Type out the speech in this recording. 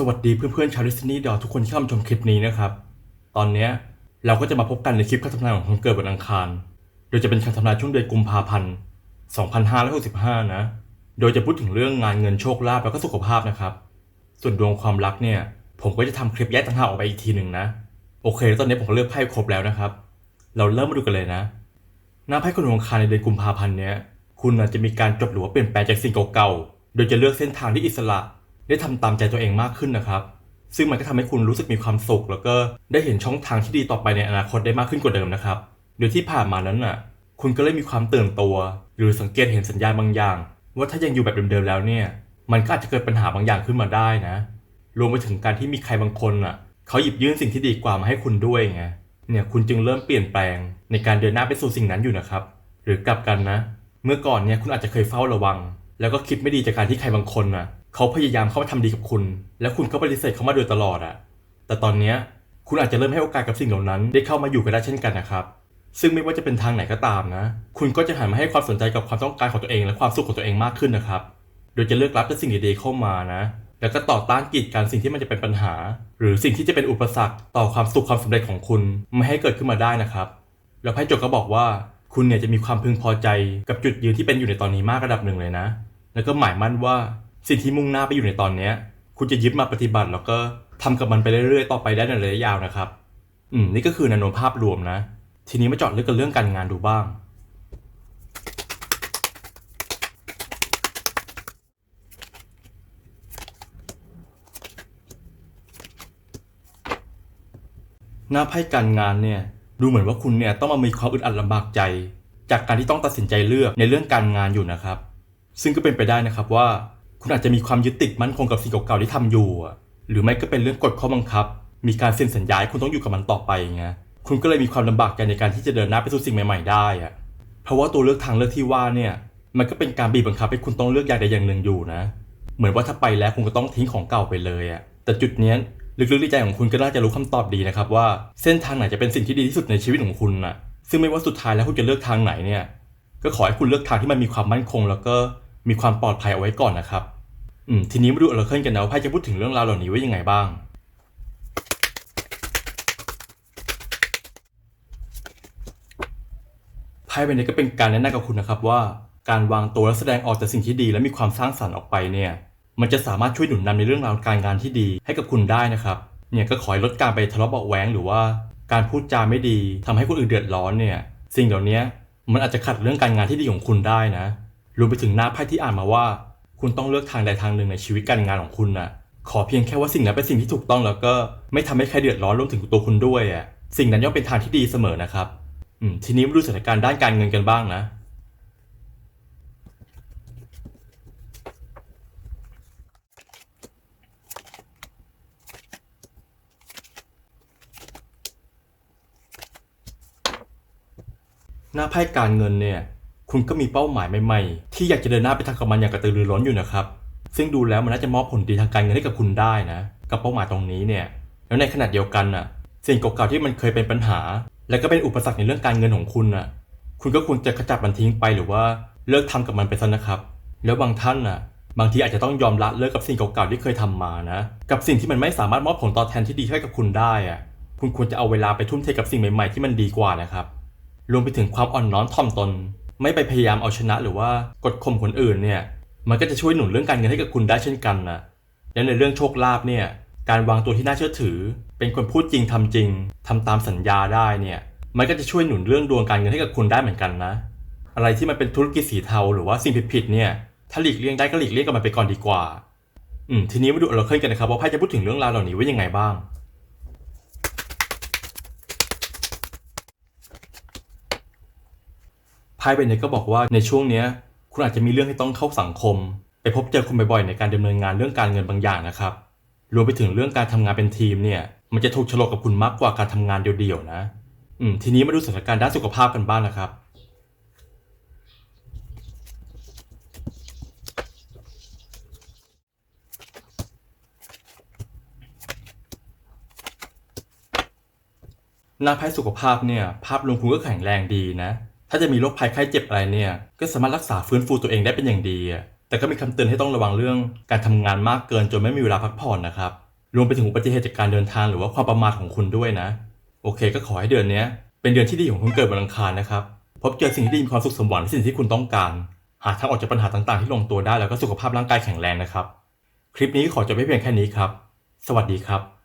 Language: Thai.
สวัสดีเพื่อนๆชาวดิสนีย์ดอทุกคนที่เข้ามาชมคลิปนี้นะครับ ตอนนี้เราก็จะมาพบกันในคลิปคำทำนายของคนเกิดวันอังคาร โดยจะเป็นคำทำนายช่วงเดือนกุมภาพันธ์ 2565 นะ โดยจะพูดถึงเรื่องงานเงินโชคลาภแล้วก็สุขภาพนะครับ ส่วนดวงความรักเนี่ย ผมก็จะทำคลิปแยกต่างหากออกไปอีกทีหนึ่งนะ โอเคแล้วตอนนี้ผมก็เลือกไพ่ครบแล้วนะครับ เราเริ่มมาดูกันเลยนะ หน้าไพ่คนดวงอังคารในเดือนกุมภาพันธ์เนี้ย คุณอาจจะมีการจบหรือว่าเปลี่ยนแปลงจากสิ่งเก่าๆ โดยจะเลือกเส้นทางที่อิสระ ได้ทำตามใจตัวเองมากขึ้นนะครับ ซึ่งมันก็ทำให้คุณรู้สึกมีความสุข แล้วก็ได้เห็นช่องทางที่ดีต่อไปในอนาคตได้มากขึ้นกว่าเดิมนะครับ โดยที่ผ่านมานั้นน่ะ คุณก็เลยมีความตื่นตัว หรือสังเกตเห็นสัญญาณบางอย่าง ว่าถ้ายังอยู่แบบเดิมๆแล้วเนี่ย มันก็อาจจะเกิดปัญหาบางอย่างขึ้นมาได้นะ รวมไปถึงการที่มีใครบางคนอะเขาหยิบยื่นสิ่งที่ดีกว่ามาให้คุณด้วยไง เนี่ยคุณจึงเริ่มเปลี่ยนแปลงในการเดินหน้าไปสู่สิ่งนั้นอยู่นะครับ หรือกลับกันนะ เมื่อก่อนเนี่ยคุณอาจจะเคยเฝ้าระวัง แล้วก็คิดไม่ดีจากการที่ใครบางคนน่ะ เขาพยายามเข้ามาทำดีกับคุณ แล้วคุณก็ปฏิเสธเขามาโดยตลอดอะแต่ตอนเนี้ยคุณอาจจะเริ่มให้โอกาสกับสิ่งเหล่านั้น ได้เข้ามาอยู่กันได้เช่นกันนะครับ ซึ่งไม่ว่าจะเป็นทางไหนก็ตามนะ คุณก็จะหันมาให้ความสนใจกับความต้องการของตัวเอง และความสุขของตัวเองมากขึ้นนะครับ โดยจะเลือกรับแต่สิ่งดีๆเข้ามานะ แล้วก็ต่อต้านกีดกันสิ่งที่มันจะเป็นปัญหา หรือสิ่งที่จะเป็นอุปสรรคต่อความสุขความสำเร็จของคุณไม่ให้เกิดขึ้นมาได้นะครับแล้วไพ่จดก็บอกว่าคุณเนี่ยจะมีความพึงพอใจกับจุดยืนที่เป็นอยู่ในตอนนี้มากระดับหนึ่งเลยนะ แล้วก็หมายมั่นว่า สิ่งที่มุ่งหน้าไปอยู่ในตอนเนี้ย คุณจะยึดมาปฏิบัติแล้วก็ทำกับมันไปเรื่อยๆ ต่อไปได้ในระยะยาวนะครับ อืมนี่ก็คือแนวโน้มภาพรวมนะ ทีนี้มาเจาะลึกกันเรื่องการงานดูบ้าง หน้าไพ่การงานเนี่ยดูเหมือนว่าคุณเนี่ยต้องมามีความอึดอัดลำบากใจ จากการที่ต้องตัดสินใจเลือกในเรื่องการงานอยู่นะครับ ซึ่งก็เป็นไปได้นะครับว่า คุณอาจจะมีความยึดติดมั่นคงกับสิ่งเก่าๆที่ทำอยู่ หรือไม่ก็เป็นเรื่องกฎข้อบังคับ มีการเซ็นสัญญาคุณต้องอยู่กับมันต่อไปไงคุณก็เลยมีความลำบากใจในการที่จะเดินหน้าไปสู่สิ่งใหม่ๆได้อะเพราะว่าตัวเลือกทางเลือกที่ว่าเนี่ย มันก็เป็นการบีบบังคับให้คุณต้องเลือกอย่างใดอย่างหนึ่งอยู่นะ เหมือนว่าถ้าไปแล้วคุณก็ต้องทิ้งของเก่าไปเลยอะแต่จุดเนี้ยลึกๆในใจของคุณก็น่าจะรู้คำตอบดีนะครับว่าเส้นทางไหนจะเป็นสิ่งที่ดีที่สุดในชีวิตของคุณน่ะซึ่งไม่ว่าสุดท้ายแล้วคุณจะเลือกทางไหนเนี่ย ก็ขอให้คุณเลือกทางที่มันมีความมั่นคง แล้วก็มีความปลอดภัยเอาไว้ก่อนนะครับ อืม ทีนี้มาดูอราเคิลกันนะว่าไพ่จะพูดถึงเรื่องราวเหล่านี้ไว้ยังไงบ้าง ไพ่ใบนี้ก็เป็นการแนะนำกับคุณนะครับว่า การวางตัวและแสดงออกแต่สิ่งที่ดีและมีความสร้างสรรค์ออกไปเนี่ย มันจะสามารถช่วยหนุนนำในเรื่องราวการงานที่ดีให้กับคุณได้นะครับ เนี่ยก็ขอให้ลดการไปทะเลาะเบาะแว้งหรือว่าการพูดจาไม่ดีทำให้คนอื่นเดือดร้อนเนี่ย สิ่งเหล่านี้มันอาจจะขัดเรื่องการงานที่ดีของคุณได้นะรวมไปถึงหน้าไพ่ที่อ่านมาว่า คุณต้องเลือกทางใดทางหนึ่งในชีวิตการงานของคุณน่ะขอเพียงแค่ว่าสิ่งนั้นเป็นสิ่งที่ถูกต้องแล้วก็ไม่ทำให้ใครเดือดร้อนรวมถึงตัวคุณด้วยอะสิ่งนั้นย่อมเป็นทางที่ดีเสมอนะครับอืมทีนี้มาดูสถานการณ์ด้านการเงินกันบ้างนะหน้าไพ่การเงินเนี่ย คุณก็มีเป้าหมายใหม่ๆ ที่อยากจะเดินหน้าไปทางกับมันอย่างกระตือรือร้นอยู่นะครับ ซึ่งดูแล้วมันน่าจะมอบผลดีทางการเงินให้กับคุณได้นะ กับเป้าหมายตรงนี้เนี่ย แล้วในขณะเดียวกันน่ะ สิ่งเก่าๆที่มันเคยเป็นปัญหา และก็เป็นอุปสรรคในเรื่องการเงินของคุณน่ะ คุณก็ควรจะขจัดมันทิ้งไปหรือว่าเลิกทำกับมันไปซะนะครับ แล้วบางท่านน่ะ บางทีอาจจะต้องยอมละเลิกกับสิ่งเก่าๆที่เคยทำมานะ กับสิ่งที่มันไม่สามารถมอบผลตอบแทนที่ดีให้กับคุณได้อะ คุณควรจะเอาเวลาไปทุ่มเทกับสิ่งใหม่ๆที่มันดีกว่านะครับ รวมไปถึงความอ่อนน้อมถ่อมตน ไม่ไปพยายามเอาชนะหรือว่ากดข่มคนอื่นเนี่ย มันก็จะช่วยหนุนเรื่องการเงินให้กับคุณได้เช่นกันนะและในเรื่องโชคลาภเนี่ย การวางตัวที่น่าเชื่อถือ เป็นคนพูดจริงทำจริงทำตามสัญญาได้เนี่ย มันก็จะช่วยหนุนเรื่องดวงการเงินให้กับคุณได้เหมือนกันนะ อะไรที่มันเป็นธุรกิจสีเทาหรือว่าสิ่งผิดๆเนี่ย ถ้าหลีกเลี่ยงได้ก็หลีกเลี่ยงกับมันไปก่อนดีกว่า อืม ทีนี้มาดูเราเคยกันนะครับว่าไพ่จะพูดถึงเรื่องราวเหล่านี้ไว้ยังไงบ้าง ไพ่ใบนี้ก็บอกว่าในช่วงเนี้ยคุณอาจจะมีเรื่องให้ต้องเข้าสังคม ไปพบเจอคุณบ่อยๆในการดำเนินงานเรื่องการเงินบางอย่างนะครับรวมไปถึงเรื่องการทำงานเป็นทีมเนี่ยมันจะถูกฉลกกับคุณมากกว่าการทำงานเดี่ยวๆนะอืมทีนี้มาดูสถานการณ์ด้านสุขภาพกันบ้างนะครับหน้าไพ่สุขภาพเนี่ยภาพรวมคุณก็แข็งแรงดีนะ ถ้าจะมีโรคภัยไข้เจ็บอะไรเนี่ย ก็สามารถรักษาฟื้นฟูตัวเองได้เป็นอย่างดี แต่ก็มีคำเตือนให้ต้องระวังเรื่องการทำงานมากเกินจนไม่มีเวลาพักผ่อนนะครับ รวมไปถึงอุบัติเหตุจากการเดินทางหรือว่าความประมาทของคุณด้วยนะ โอเค ก็ขอให้เดือนนี้เป็นเดือนที่ดีของคนเกิดวันอังคารนะครับ พบเจอสิ่งที่ดีมีความสุขสมหวังในสิ่งที่คุณต้องการ หาทางออกจากปัญหาต่างๆ ที่ลงตัวได้แล้วก็สุขภาพร่างกายแข็งแรงนะครับ คลิปนี้ขอจบไว้เพียงแค่นี้ครับ สวัสดีครับ